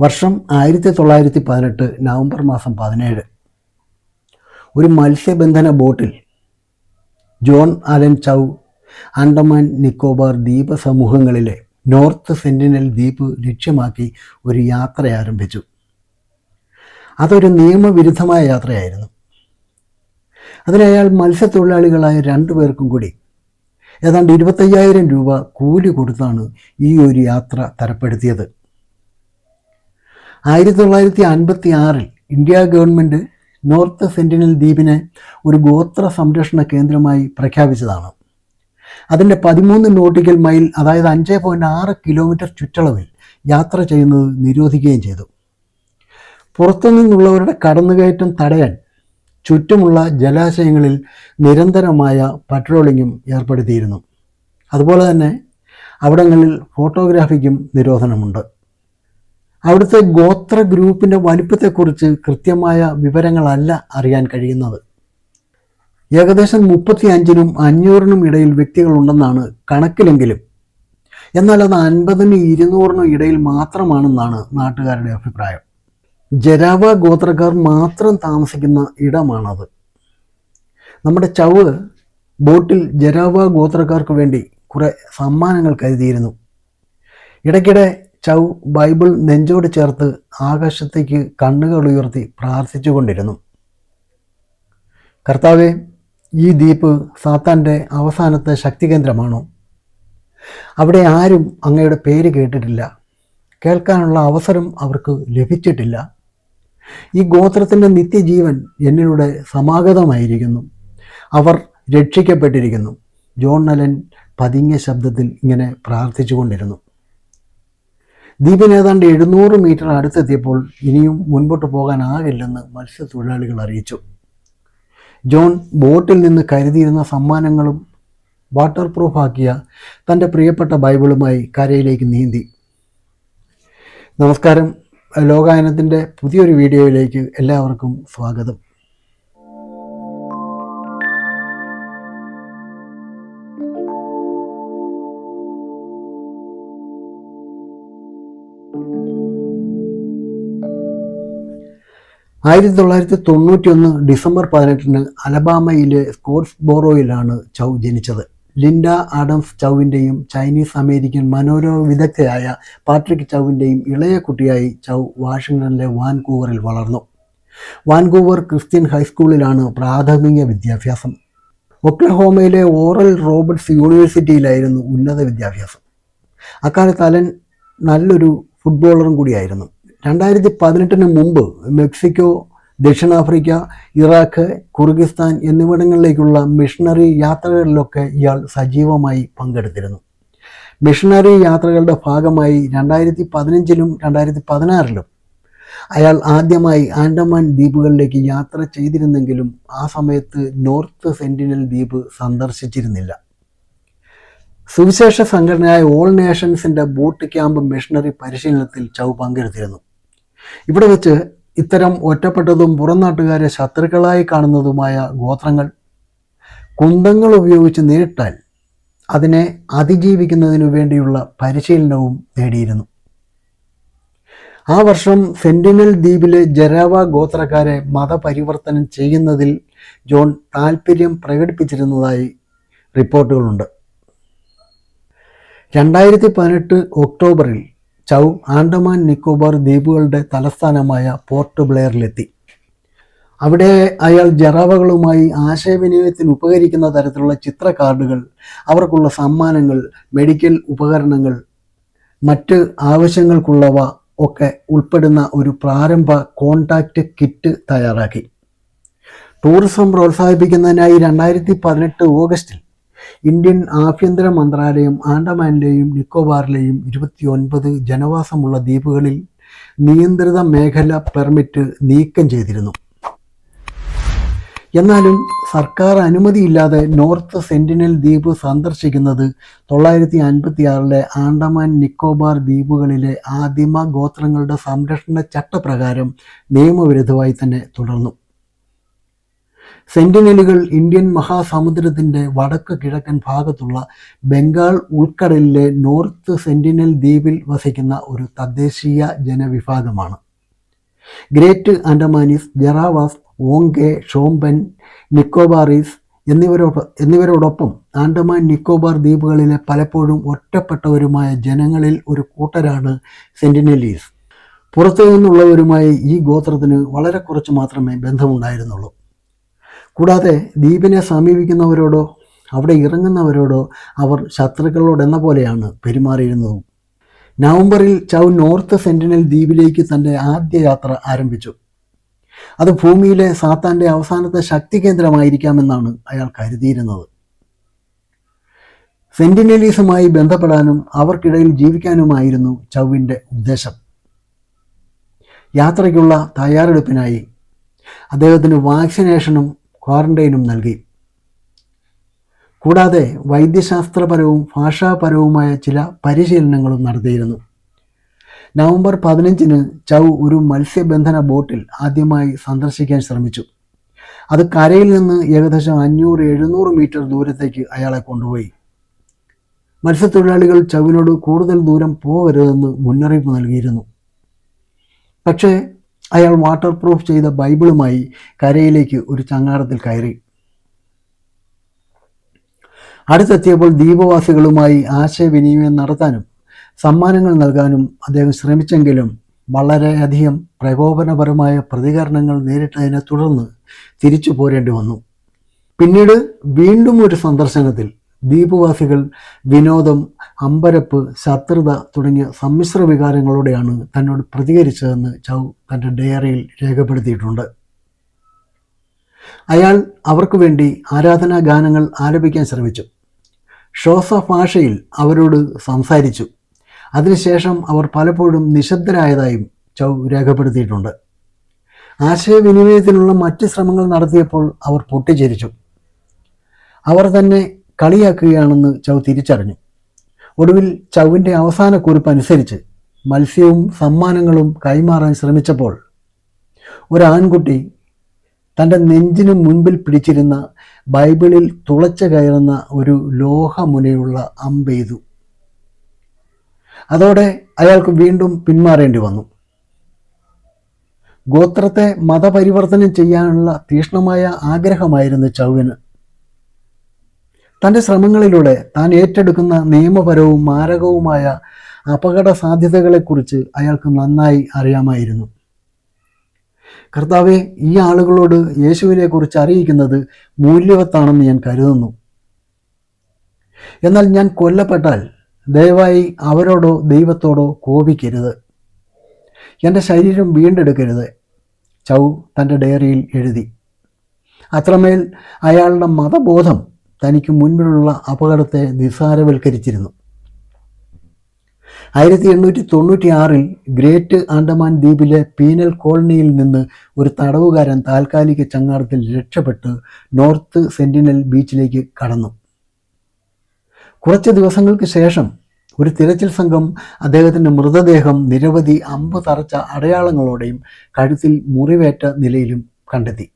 വർഷം ആയിരത്തി തൊള്ളായിരത്തി പതിനെട്ട് നവംബർ മാസം പതിനേഴ്. ഒരു മത്സ്യബന്ധന ബോട്ടിൽ John Allen Chau Andaman Nicobar ദ്വീപ സമൂഹങ്ങളിലെ നോർത്ത് സെന്റിനൽ ദ്വീപ് ലക്ഷ്യമാക്കി ഒരു യാത്ര ആരംഭിച്ചു. അതൊരു നിയമവിരുദ്ധമായ യാത്രയായിരുന്നു. അതിനയാൾ മത്സ്യത്തൊഴിലാളികളായ രണ്ടു പേർക്കും കൂടി ഏതാണ്ട് ഇരുപത്തയ്യായിരം രൂപ കൂലി കൊടുത്താണ് ഈ ഒരു യാത്ര തരപ്പെടുത്തിയത്. ആയിരത്തി തൊള്ളായിരത്തി അൻപത്തി ആറിൽ ഇന്ത്യ ഗവൺമെന്റ് നോർത്ത് സെന്റിനൽ ദ്വീപിനെ ഒരു ഗോത്ര സംരക്ഷണ കേന്ദ്രമായി പ്രഖ്യാപിച്ചതാണ്. അതിന്റെ പതിമൂന്ന് നോട്ടിക്കൽ മൈൽ അതായത് അഞ്ച് പോയിന്റ് ആറ് കിലോമീറ്റർ ചുറ്റളവിൽ യാത്ര ചെയ്യുന്നത് നിരോധിക്കുകയും ചെയ്തു. പുറത്തുനിന്നുള്ളവരുടെ കടന്നുകയറ്റം തടയാൻ ചുറ്റുമുള്ള ജലാശയങ്ങളിൽ നിരന്തരമായ പട്രോളിങ്ങും ഏർപ്പെടുത്തിയിരുന്നു. അതുപോലെ തന്നെ അവിടങ്ങളിൽ ഫോട്ടോഗ്രാഫിക്കും നിരോധനമുണ്ട്. അവിടുത്തെ ഗോത്ര ഗ്രൂപ്പിന്റെ വലിപ്പത്തെക്കുറിച്ച് കൃത്യമായ വിവരങ്ങളല്ല അറിയാൻ കഴിയുന്നത്. ഏകദേശം മുപ്പത്തി അഞ്ചിനും അഞ്ഞൂറിനും ഇടയിൽ വ്യക്തികളുണ്ടെന്നാണ് കണക്കിലെങ്കിലും എന്നാൽ അത് അൻപതിനും ഇരുന്നൂറിനും ഇടയിൽ മാത്രമാണെന്നാണ് നാട്ടുകാരുടെ അഭിപ്രായം. ജരാവ ഗോത്രക്കാർ മാത്രം താമസിക്കുന്ന ഇടമാണത്. നമ്മുടെ ചവ് ബോട്ടിൽ ജരാവ ഗോത്രക്കാർക്ക് വേണ്ടി കുറേ സമ്മാനങ്ങൾ കരുതിയിരുന്നു. ഇടയ്ക്കിടെ ചൗ ബൈബിൾ നെഞ്ചോട് ചേർത്ത് ആകാശത്തേക്ക് കണ്ണുകൾ ഉയർത്തി പ്രാർത്ഥിച്ചുകൊണ്ടിരുന്നു. കർത്താവെ ഈ ദ്വീപ് സാത്താന്റെ അവസാനത്തെ ശക്തി കേന്ദ്രമാണോ അവിടെ ആരും അങ്ങയുടെ പേര് കേട്ടിട്ടില്ല. കേൾക്കാനുള്ള അവസരം അവർക്ക് ലഭിച്ചിട്ടില്ല. ഈ ഗോത്രത്തിന്റെ നിത്യജീവൻ എന്നിലൂടെ സമാഗതമായിരിക്കുന്നു. അവർ രക്ഷിക്കപ്പെട്ടിരിക്കുന്നു. ജോൺ നലൻ പതിഞ്ഞ ശബ്ദത്തിൽ ഇങ്ങനെ പ്രാർത്ഥിച്ചുകൊണ്ടിരുന്നു. ദ്വീപിന് ഏതാണ്ട് എഴുന്നൂറ് മീറ്റർ അടുത്തെത്തിയപ്പോൾ ഇനിയും മുൻപോട്ട് പോകാനാകില്ലെന്ന് മത്സ്യത്തൊഴിലാളികൾ അറിയിച്ചു. ജോൺ ബോട്ടിൽ നിന്ന് കരുതിയിരുന്ന സമ്മാനങ്ങളും വാട്ടർ പ്രൂഫാക്കിയ തന്റെ പ്രിയപ്പെട്ട ബൈബിളുമായി കരയിലേക്ക് നീന്തി. നമസ്കാരം. ലോകായനത്തിന്റെ പുതിയൊരു വീഡിയോയിലേക്ക് എല്ലാവർക്കും സ്വാഗതം. ആയിരത്തി തൊള്ളായിരത്തി തൊണ്ണൂറ്റി ഒന്ന് ഡിസംബർ പതിനെട്ടിന് അലബാമയിലെ സ്കോട്ട്സ് ബോറോയിലാണ് ചൗ ജനിച്ചത്. ലിൻഡ ആഡംസ് ചൗവിന്റെയും ചൈനീസ് അമേരിക്കൻ മനോരോഗ വിദഗ്ധയായ പാട്രിക് ചൗവിന്റെയും ഇളയ കുട്ടിയായി ചൗ വാഷിങ്ടണിലെ വാൻകൂവറിൽ വളർന്നു. വാൻകൂവർ ക്രിസ്ത്യൻ ഹൈസ്കൂളിലാണ് പ്രാഥമിക വിദ്യാഭ്യാസം. ഒക്ലഹോമയിലെ ഓറൽ റോബർട്ട്സ് യൂണിവേഴ്സിറ്റിയിലായിരുന്നു ഉന്നത വിദ്യാഭ്യാസം. അക്കാലത്ത് അലൻ നല്ലൊരു ഫുട്ബോളറും കൂടിയായിരുന്നു. രണ്ടായിരത്തി പതിനെട്ടിന് മുമ്പ് മെക്സിക്കോ ദക്ഷിണാഫ്രിക്ക ഇറാഖ് കുർഗിസ്ഥാൻ എന്നിവിടങ്ങളിലേക്കുള്ള മിഷണറി യാത്രകളിലൊക്കെ ഇയാൾ സജീവമായി പങ്കെടുത്തിരുന്നു. മിഷണറി യാത്രകളുടെ ഭാഗമായി രണ്ടായിരത്തി പതിനഞ്ചിലും രണ്ടായിരത്തി പതിനാറിലും അയാൾ ആദ്യമായി ആൻഡമാൻ ദ്വീപുകളിലേക്ക് യാത്ര ചെയ്തിരുന്നെങ്കിലും ആ സമയത്ത് നോർത്ത് സെന്റിനൽ ദ്വീപ് സന്ദർശിച്ചിരുന്നില്ല. സുവിശേഷ സംഘടനയായ ഓൾ നേഷൻസിന്റെ ബോട്ട് ക്യാമ്പ് മിഷണറി പരിശീലനത്തിൽ ചൗ പങ്കെടുത്തിരുന്നു. ഇവിടെ വെച്ച് ഇത്തരം ഒറ്റപ്പെട്ടതും പുറംനാട്ടുകാരെ ശത്രുക്കളായി കാണുന്നതുമായ ഗോത്രങ്ങൾ കുന്തങ്ങൾ ഉപയോഗിച്ച് നേരിട്ടാൽ അതിനെ അതിജീവിക്കുന്നതിനു വേണ്ടിയുള്ള പരിശീലനവും നേടിയിരുന്നു. ആ വർഷം സെന്റിനൽ ദ്വീപിലെ ജരാവ ഗോത്രക്കാരെ മതപരിവർത്തനം ചെയ്യുന്നതിൽ ജോൺ താൽപ്പര്യം പ്രകടിപ്പിച്ചിരുന്നതായി റിപ്പോർട്ടുകളുണ്ട്. രണ്ടായിരത്തി പതിനെട്ട് ഒക്ടോബറിൽ ചൗ ആൻഡമാൻ നിക്കോബാർ ദ്വീപുകളുടെ തലസ്ഥാനമായ പോർട്ട് ബ്ലെയറിലെത്തി. അവിടെ അയാൾ ജറാവകളുമായി ആശയവിനിമയത്തിന് ഉപകരിക്കുന്ന തരത്തിലുള്ള ചിത്ര കാർഡുകൾ അവർക്കുള്ള സമ്മാനങ്ങൾ മെഡിക്കൽ ഉപകരണങ്ങൾ മറ്റ് ആവശ്യങ്ങൾക്കുള്ളവ ഒക്കെ ഉൾപ്പെടുന്ന ഒരു പ്രാരംഭ കോൺടാക്റ്റ് കിറ്റ് തയ്യാറാക്കി. ടൂറിസം പ്രോത്സാഹിപ്പിക്കുന്നതിനായി രണ്ടായിരത്തി പതിനെട്ട് ഓഗസ്റ്റിൽ ഇന്ത്യൻ ആഭ്യന്തര മന്ത്രാലയം ആൻഡമാനിലെയും നിക്കോബാറിലെയും ഇരുപത്തിയൊൻപത് ജനവാസമുള്ള ദ്വീപുകളിൽ നിയന്ത്രിത മേഖല പെർമിറ്റ് നീക്കം ചെയ്തിരുന്നു. എന്നാലും സർക്കാർ അനുമതിയില്ലാതെ നോർത്ത് സെന്റിനൽ ദ്വീപ് സന്ദർശിക്കുന്നത് തൊള്ളായിരത്തി അൻപത്തി ആറിലെ ആൻഡമാൻ നിക്കോബാർ ദ്വീപുകളിലെ ആദിമ ഗോത്രങ്ങളുടെ സംരക്ഷണ ചട്ടപ്രകാരം നിയമവിരുദ്ധമായി തന്നെ തുടർന്നു. സെന്റിനലുകൾ ഇന്ത്യൻ മഹാസമുദ്രത്തിന്റെ വടക്ക് കിഴക്കൻ ഭാഗത്തുള്ള ബംഗാൾ ഉൾക്കടലിലെ നോർത്ത് സെന്റിനൽ ദ്വീപിൽ വസിക്കുന്ന ഒരു തദ്ദേശീയ ജനവിഭാഗമാണ്. ഗ്രേറ്റ് ആൻഡമാനീസ് ജറാവാസ് ഓങ്കെ ഷോംബൻ നിക്കോബാറീസ് എന്നിവരോട് എന്നിവരോടൊപ്പം ആൻഡമാൻ നിക്കോബാർ ദ്വീപുകളിലെ പലപ്പോഴും ഒറ്റപ്പെട്ടവരുമായ ജനങ്ങളിൽ ഒരു കൂട്ടരാണ് സെന്റിനലീസ്. പുറത്തു നിന്നുള്ളവരുമായി ഈ ഗോത്രത്തിന് വളരെ കുറച്ച് മാത്രമേ ബന്ധമുണ്ടായിരുന്നുള്ളൂ. കൂടാതെ ദ്വീപിനെ സമീപിക്കുന്നവരോടോ അവിടെ ഇറങ്ങുന്നവരോടോ അവർ ശത്രുക്കളോട് എന്ന പോലെയാണ് പെരുമാറിയിരുന്നതും. നവംബറിൽ ചൗ നോർത്ത് സെന്റിനൽ ദ്വീപിലേക്ക് തന്റെ ആദ്യ യാത്ര ആരംഭിച്ചു. അത് ഭൂമിയിലെ സാത്താന്റെ അവസാനത്തെ ശക്തി കേന്ദ്രമായിരിക്കാമെന്നാണ് അയാൾ കരുതിയിരുന്നത്. സെന്റിനലീസുമായി ബന്ധപ്പെടാനും അവർക്കിടയിൽ ജീവിക്കാനുമായിരുന്നു ചൗവിന്റെ ഉദ്ദേശം. യാത്രയ്ക്കുള്ള തയ്യാറെടുപ്പിനായി അദ്ദേഹത്തിന് വാക്സിനേഷനും ക്വാറന്റൈനും നൽകി. കൂടാതെ വൈദ്യശാസ്ത്രപരവും ഭാഷാപരവുമായ ചില പരിശീലനങ്ങളും നടത്തിയിരുന്നു. നവംബർ പതിനഞ്ചിന് ചൗ ഒരു മത്സ്യബന്ധന ബോട്ടിൽ ആദ്യമായി സന്ദർശിക്കാൻ ശ്രമിച്ചു. അത് കരയിൽ നിന്ന് ഏകദേശം അഞ്ഞൂറ് എഴുന്നൂറ് മീറ്റർ ദൂരത്തേക്ക് അയാളെ കൊണ്ടുപോയി. മത്സ്യത്തൊഴിലാളികൾ ചവിനോട് കൂടുതൽ ദൂരം പോകരുതെന്ന് മുന്നറിയിപ്പ് നൽകിയിരുന്നു. പക്ഷേ അയാൾ വാട്ടർ പ്രൂഫ് ചെയ്ത ബൈബിളുമായി കരയിലേക്ക് ഒരു ചങ്ങാടത്തിൽ കയറി. അടുത്തെത്തിയപ്പോൾ ദ്വീപവാസികളുമായി ആശയവിനിമയം നടത്താനും സമ്മാനങ്ങൾ നൽകാനും അദ്ദേഹം ശ്രമിച്ചെങ്കിലും വളരെയധികം പ്രകോപനപരമായ പ്രതികരണങ്ങൾ നേരിട്ടതിനെ തുടർന്ന് തിരിച്ചു പോരേണ്ടി വന്നു. പിന്നീട് വീണ്ടും ഒരു സന്ദർശനത്തിൽ ദ്വീപവാസികൾ വിനോദം അമ്പരപ്പ് ശത്രുത തുടങ്ങിയ സമ്മിശ്ര വികാരങ്ങളോടെയാണ് തന്നോട് പ്രതികരിച്ചതെന്ന് ചൗ തന്റെ ഡയറിയിൽ രേഖപ്പെടുത്തിയിട്ടുണ്ട്. അയാൾ അവർക്ക് വേണ്ടി ആരാധനാ ഗാനങ്ങൾ ആലപിക്കാൻ ശ്രമിച്ചു. ഷോസ ഭാഷയിൽ അവരോട് സംസാരിച്ചു. അതിനുശേഷം അവർ പലപ്പോഴും നിശബ്ദരായതായും ചൗ രേഖപ്പെടുത്തിയിട്ടുണ്ട്. ആശയവിനിമയത്തിനുള്ള മറ്റ് ശ്രമങ്ങൾ നടത്തിയപ്പോൾ അവർ പൊട്ടിച്ചിരിച്ചു. അവർ തന്നെ കളിയാക്കുകയാണെന്ന് ചൗ തിരിച്ചറിഞ്ഞു. ഒടുവിൽ ചൗവിന്റെ അവസാന കുറിപ്പ് അനുസരിച്ച് മത്സ്യവും സമ്മാനങ്ങളും കൈമാറാൻ ശ്രമിച്ചപ്പോൾ ഒരാൺകുട്ടി തന്റെ നെഞ്ചിനു മുൻപിൽ പിടിച്ചിരുന്ന ബൈബിളിൽ തുളച്ച കയറുന്ന ഒരു ലോഹമുനയുള്ള അമ്പെയ്തു അതോടെ അയാൾക്ക് വീണ്ടും പിന്മാറേണ്ടി വന്നു. ഗോത്രത്തെ മതപരിവർത്തനം ചെയ്യാനുള്ള തീഷ്ണമായ ആഗ്രഹമായിരുന്നു ചൗവിന്. തന്റെ ശ്രമങ്ങളിലൂടെ താൻ ഏറ്റെടുക്കുന്ന നിയമപരവും മാരകവുമായ അപകട സാധ്യതകളെക്കുറിച്ച് അയാൾക്ക് നന്നായി അറിയാമായിരുന്നു. കർത്താവെ ഈ ആളുകളോട് യേശുവിനെ കുറിച്ച് അറിയിക്കുന്നത് മൂല്യവത്താണെന്ന് ഞാൻ കരുതുന്നു. എന്നാൽ ഞാൻ കൊല്ലപ്പെട്ടാൽ ദയവായി അവരോടോ ദൈവത്തോടോ കോപിക്കരുത്. എന്റെ ശരീരം വീണ്ടെടുക്കരുത് ചൗ തന്റെ ഡയറിയിൽ എഴുതി. അത്രമേൽ അയാളുടെ മതബോധം തനിക്ക് മുൻപിലുള്ള അപകടത്തെ നിസ്സാരവൽക്കരിച്ചിരുന്നു ആയിരത്തി എണ്ണൂറ്റി തൊണ്ണൂറ്റി ആറിൽ ഗ്രേറ്റ് ആൻഡമാൻ ദ്വീപിലെ പീനൽ കോളനിയിൽ നിന്ന് ഒരു തടവുകാരൻ താൽക്കാലിക ചങ്ങാടത്തിൽ രക്ഷപ്പെട്ട് നോർത്ത് സെന്റിനൽ ബീച്ചിലേക്ക് കടന്നു. കുറച്ച് ദിവസങ്ങൾക്ക് ശേഷം ഒരു തിരച്ചിൽ സംഘം അദ്ദേഹത്തിന്റെ മൃതദേഹം നിരവധി അമ്പ് തറച്ച അടയാളങ്ങളോടെയും കഴുത്തിൽ മുറിവേറ്റ നിലയിലും കണ്ടെത്തി.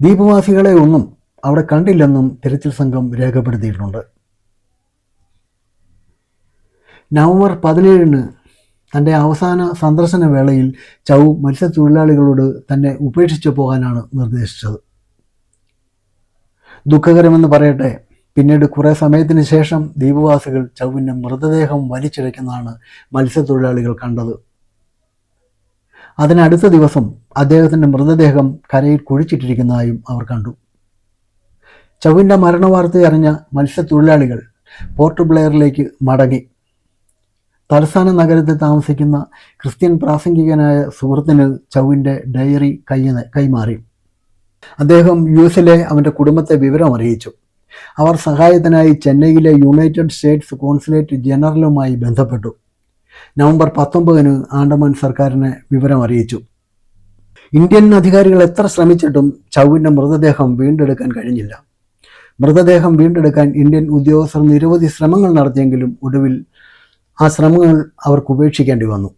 ദ്വീപവാസികളെ ഒന്നും അവിടെ കണ്ടില്ലെന്നും തിരച്ചിൽ സംഘം രേഖപ്പെടുത്തിയിട്ടുണ്ട്. നവംബർ പതിനേഴിന് തന്റെ അവസാന സന്ദർശന വേളയിൽ ചൗ മത്സ്യത്തൊഴിലാളികളോട് തന്നെ ഉപേക്ഷിച്ചു പോകാനാണ് നിർദ്ദേശിച്ചത്. ദുഃഖകരമെന്ന് പറയട്ടെ പിന്നീട് കുറേ സമയത്തിന് ശേഷം ദ്വീപവാസികൾ ചൗവിന്റെ മൃതദേഹം വലിച്ചിഴയ്ക്കുന്നതാണ് മത്സ്യത്തൊഴിലാളികൾ കണ്ടത്. അതിനടുത്ത ദിവസം അദ്ദേഹത്തിന്റെ മൃതദേഹം കരയിൽ കുഴിച്ചിട്ടിരിക്കുന്നതായും അവർ കണ്ടു. ചൗവിന്റെ മരണവാർത്തയറിഞ്ഞ മത്സ്യത്തൊഴിലാളികൾ പോർട്ട് ബ്ലെയറിലേക്ക് മടങ്ങി. തലസ്ഥാന നഗരത്തിൽ താമസിക്കുന്ന ക്രിസ്ത്യൻ പ്രാസംഗികനായ സുഹൃത്തിന് ചൗവിന്റെ ഡയറി കൈ കൈമാറി. അദ്ദേഹം യു എസിലെ അവന്റെ കുടുംബത്തെ വിവരം അറിയിച്ചു അവർ സഹായത്തിനായി ചെന്നൈയിലെ യുണൈറ്റഡ് സ്റ്റേറ്റ്സ് കോൺസുലേറ്റ് ജനറലുമായി ബന്ധപ്പെട്ടു. നവംബർ പത്തൊമ്പതിന് ആൻഡമാൻ സർക്കാരിനെ വിവരം അറിയിച്ചു ഇന്ത്യൻ അധികാരികൾ എത്ര ശ്രമിച്ചിട്ടും ചൗവിന്റെ മൃതദേഹം വീണ്ടെടുക്കാൻ കഴിഞ്ഞില്ല. മൃതദേഹം വീണ്ടെടുക്കാൻ ഇന്ത്യൻ ഉദ്യോഗസ്ഥർ നിരവധി ശ്രമങ്ങൾ നടത്തിയെങ്കിലും ഒടുവിൽ ആ ശ്രമങ്ങൾ അവർക്ക് ഉപേക്ഷിക്കേണ്ടി വന്നു.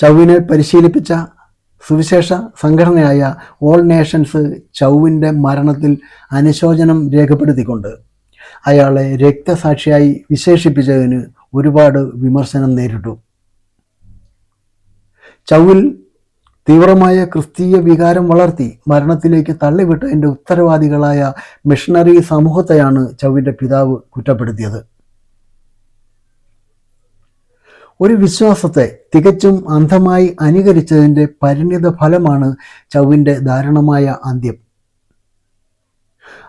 ചൗവിനെ പരിശീലിപ്പിച്ച സുവിശേഷ സംഘടനയായ ഓൾ നേഷൻസ് ചൗവിന്റെ മരണത്തിൽ അനുശോചനം രേഖപ്പെടുത്തിക്കൊണ്ട് അയാളെ രക്തസാക്ഷിയായി വിശേഷിപ്പിച്ചതിന് ഒരുപാട് വിമർശനം നേരിട്ടു. ചൗവിൽ തീവ്രമായ ക്രിസ്തീയ വികാരം വളർത്തി മരണത്തിലേക്ക് തള്ളിവിട്ടതിന്റെ ഉത്തരവാദികളായ മിഷണറി സമൂഹത്തെയാണ് ചൗവിന്റെ പിതാവ് കുറ്റപ്പെടുത്തിയത്. ഒരു വിശ്വാസത്തെ തികച്ചും അന്ധമായി അനുകരിച്ചതിന്റെ പരിണിത ഫലമാണ് ചൗവിന്റെ ദാരുണമായ അന്ത്യം.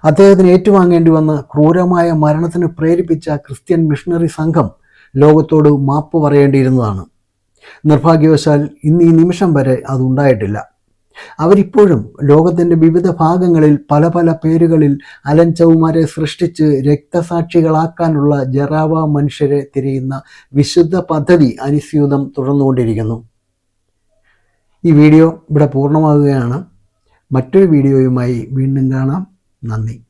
അദ്ദേഹത്തിന് ഏറ്റുവാങ്ങേണ്ടി വന്ന ക്രൂരമായ മരണത്തിന് പ്രേരിപ്പിച്ച ക്രിസ്ത്യൻ മിഷണറി സംഘം ലോകത്തോട് മാപ്പ് പറയേണ്ടിയിരുന്നതാണ്. നിർഭാഗ്യവശാൽ ഇന്ന് ഈ നിമിഷം വരെ അതുണ്ടായിട്ടില്ല. അവരിപ്പോഴും ലോകത്തിന്റെ വിവിധ ഭാഗങ്ങളിൽ പല പല പേരുകളിൽ അലഞ്ചവുമാരെ സൃഷ്ടിച്ച് രക്തസാക്ഷികളാക്കാനുള്ള ജറാവ മനുഷ്യരെ തിരയുന്ന വിശുദ്ധ പദ്ധതി അനുസ്യൂതം തുടർന്നുകൊണ്ടിരിക്കുന്നു. ഈ വീഡിയോ ഇവിടെ പൂർണമാകുകയാണ് മറ്റൊരു വീഡിയോയുമായി വീണ്ടും കാണാം. നന്ദി.